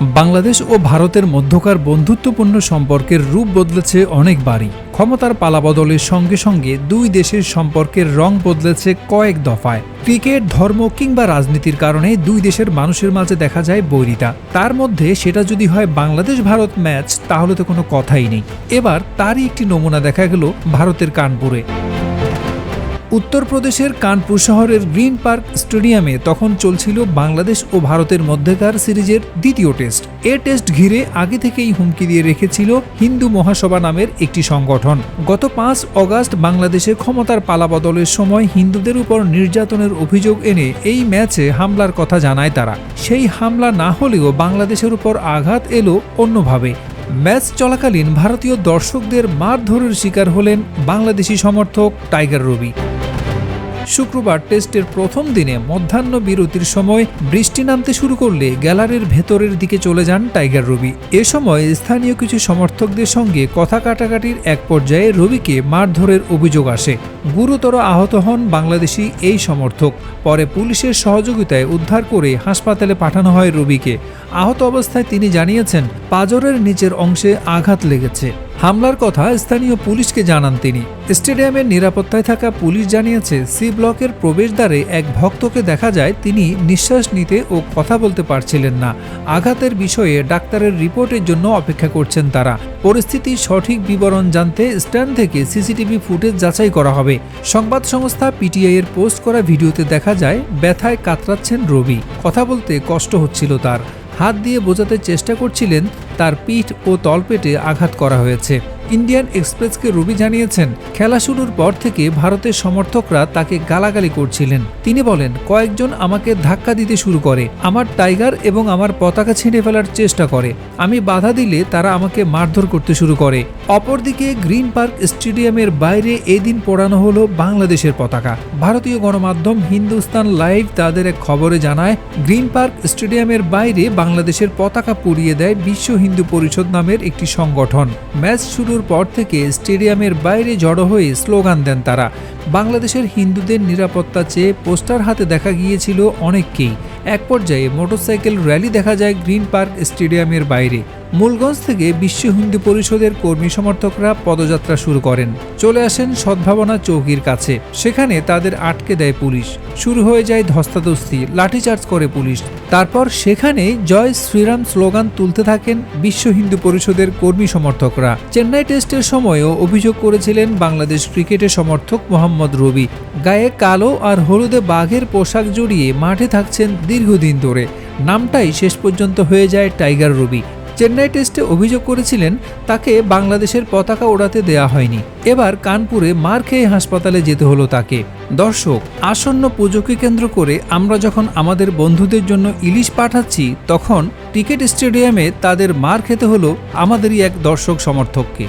বাংলাদেশ ও ভারতের মধ্যকার বন্ধুত্বপূর্ণ সম্পর্কের রূপ বদলেছে অনেকবারই ক্ষমতার পালাবদলের সঙ্গে সঙ্গে দুই দেশের সম্পর্কের রং বদলেছে কয়েক দফায়। ক্রিকেট, ধর্ম কিংবা রাজনীতির কারণে দুই দেশের মানুষের মাঝে দেখা যায় বৈরিতা। তার মধ্যে সেটা যদি হয় বাংলাদেশ ভারত ম্যাচ, তাহলে তো কোনো কথাই নেই। এবার তারই একটি নমুনা দেখা গেল ভারতের কানপুরে। উত্তরপ্রদেশের কানপুর শহরের গ্রিন পার্ক স্টেডিয়ামে তখন চলছিল বাংলাদেশ ও ভারতের মধ্যেকার সিরিজের দ্বিতীয় টেস্ট। এ টেস্ট ঘিরে আগে থেকেই হুমকি দিয়ে রেখেছিল হিন্দু মহাসভা নামের একটি সংগঠন। গত পাঁচ অগাস্ট বাংলাদেশে ক্ষমতার পালাবদলের সময় হিন্দুদের উপর নির্যাতনের অভিযোগ এনে এই ম্যাচে হামলার কথা জানায় তারা। সেই হামলা না হলেও বাংলাদেশের উপর আঘাত এলো অন্যভাবে। ম্যাচ চলাকালীন ভারতীয় দর্শকদের মারধরের শিকার হলেন বাংলাদেশি সমর্থক টাইগার রবি। শুক্রবার টেস্টের প্রথম দিনে মধ্যাহ্ন বিরতির সময় বৃষ্টি নামতে শুরু করলে গ্যালারির ভেতরের দিকে চলে যান টাইগার রবি। এ সময় স্থানীয় কিছু সমর্থকদের সঙ্গে কথা কাটাকাটির এক পর্যায়ে রবিকে মারধরের অভিযোগ আসে। গুরুতর আহত হন বাংলাদেশি এই সমর্থক। পরে পুলিশের সহযোগিতায় উদ্ধার করে হাসপাতালে পাঠানো হয় রবিকে। আহত অবস্থায় তিনি জানিয়েছেন, পাজরের নিচের অংশে আঘাত লেগেছে। হামলার কথা স্থানীয় পুলিশকে জানান তিনি। স্টেডিয়ামের নিরাপত্তায় থাকা পুলিশ জানিয়েছে, সি ব্লকের প্রবেশদ্বারে এক ভক্তকে দেখা যায় তিনি নিঃশ্বাস নিতে ও কথা বলতে পারছিলেন না। আঘাতের বিষয়ে ডাক্তারের রিপোর্টের জন্য অপেক্ষা করছেন তারা। পরিস্থিতির সঠিক বিবরণ জানতে স্ট্যান্ড থেকে সিসিটিভি ফুটেজ যাচাই করা হবে। সংবাদ সংস্থা পিটিআই এর পোস্ট করা ভিডিওতে দেখা যায়, ব্যথায় কাতরাচ্ছেন রবি। কথা বলতে কষ্ট হচ্ছিল তার। হাত দিয়ে বোঝাতে চেষ্টা করছিলেন তার পিঠ ও তলপেটে আঘাত করা হয়েছে। ইন্ডিয়ান এক্সপ্রেসকে রবি জানিয়েছেন, খেলা শুরুর পর থেকে ভারতের সমর্থকরা তাকে গালাগালি করছিলেন। তিনি বলেন, কয়েকজন আমাকে ধাক্কা দিতে শুরু করে। আমার টাইগার এবং আমার পতাকা ছিঁড়ে ফেলার চেষ্টা করে। আমি বাধা দিলে তারা আমাকে মারধর করতে শুরু করে। অপরদিকে গ্রিন পার্ক স্টেডিয়ামের বাইরে এদিন পোড়ানো হলো বাংলাদেশের পতাকা। ভারতীয় গণমাধ্যম হিন্দুস্তান লাইভ তাদের এক খবরে জানায়, গ্রিন পার্ক স্টেডিয়ামের বাইরে বাংলাদেশের পতাকা পুড়িয়ে দেয় বিশ্ব হিন্দু পরিষদ নামের একটি সংগঠন। ম্যাচ শুরুর পর থেকে স্টেডিয়ামের বাইরে জড়ো হয়ে স্লোগান দেন তারা। বাংলাদেশের হিন্দুদের নিরাপত্তা চেয়ে পোস্টার হাতে দেখা গিয়েছিল অনেককেই। এক পর্যায়ে মোটরসাইকেল র্যালি দেখা যায় গ্রিন পার্ক স্টেডিয়ামের বাইরে। মূলগঞ্জ থেকে বিশ্ব হিন্দু পরিষদের কর্মী সমর্থকরা পদযাত্রা শুরু করেন। চলে আসেন সদ্ভাবনা চৌকির কাছে। সেখানে তাদের আটকে দেয় পুলিশ। শুরু হয়ে যায় ধস্তাধস্তি, লাঠিচার্জ করে পুলিশ। তারপর সেখানে জয় শ্রীরাম স্লোগান তুলতে থাকেন বিশ্ব হিন্দু পরিষদের কর্মী সমর্থকরা। চেন্নাই টেস্টের সময়ও অভিযোগ করেছিলেন বাংলাদেশ ক্রিকেটের সমর্থক মোহাম্মদ রবি। গায়ে কালো আর হলুদে বাঘের পোশাক জড়িয়ে মাঠে থাকছেন দীর্ঘদিন ধরে। নামটাই শেষ পর্যন্ত হয়ে যায় টাইগার রবি। চেন্নাই টেস্টে অভিযোগ করেছিলেন, তাকে বাংলাদেশের পতাকা ওড়াতে দেয়া হয়নি। এবার কানপুরে মার খেয়ে হাসপাতালে যেতে হলো তাকে। দর্শক, আসন্ন পুজোকে কেন্দ্র করে আমরা যখন আমাদের বন্ধুদের জন্য ইলিশ পাঠাচ্ছি, তখন ক্রিকেট স্টেডিয়ামে তাদের মার খেতে হলো আমাদেরই এক দর্শক সমর্থককে।